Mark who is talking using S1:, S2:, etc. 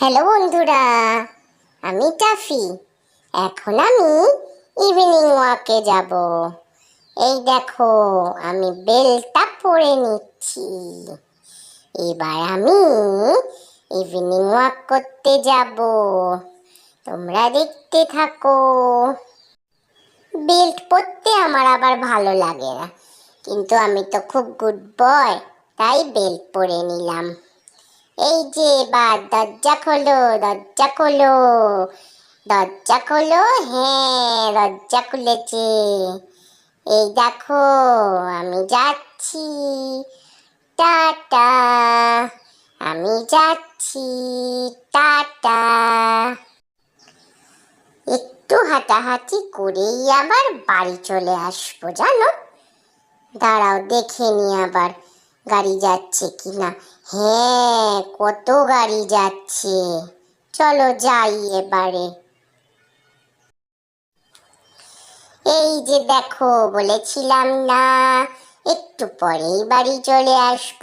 S1: Hello বন্ধুরা, আমি toffee এখন আমি ইভিনিং ওয়াকে যাব। এই দেখো, আমি বেলটা পরে নিচ্ছি। এবার আমি ইভিনিং ওয়াক করতে যাব। তোমরা দেখতে থাকো। বেল্ট পরতে আমার আবার ভালো লাগে না। কিন্তু আমি তো খুব গুড বয় তাই বেল্ট পরে নিলাম। এই যে এবার দরজা খোলো দরজা খোলো। দরজা খোলো হ্যাঁ দরজা খুলেছে। এই দেখো, আমি যাচ্ছি। টাটা, আমি যাচ্ছি। টাটা। একটু হাঁটাহাঁটি করেই আবার বাড়ি চলে আসব, জানো? দাঁড়াও, দেখে নি আবার গাড়ি যাচ্ছে কিনা। হ্যাঁ কত গাড়ি যাচ্ছে। চলো যাই এবারে। এই যে দেখো, বলেছিলাম না, একটু পরেই বাড়ি চলে আসব।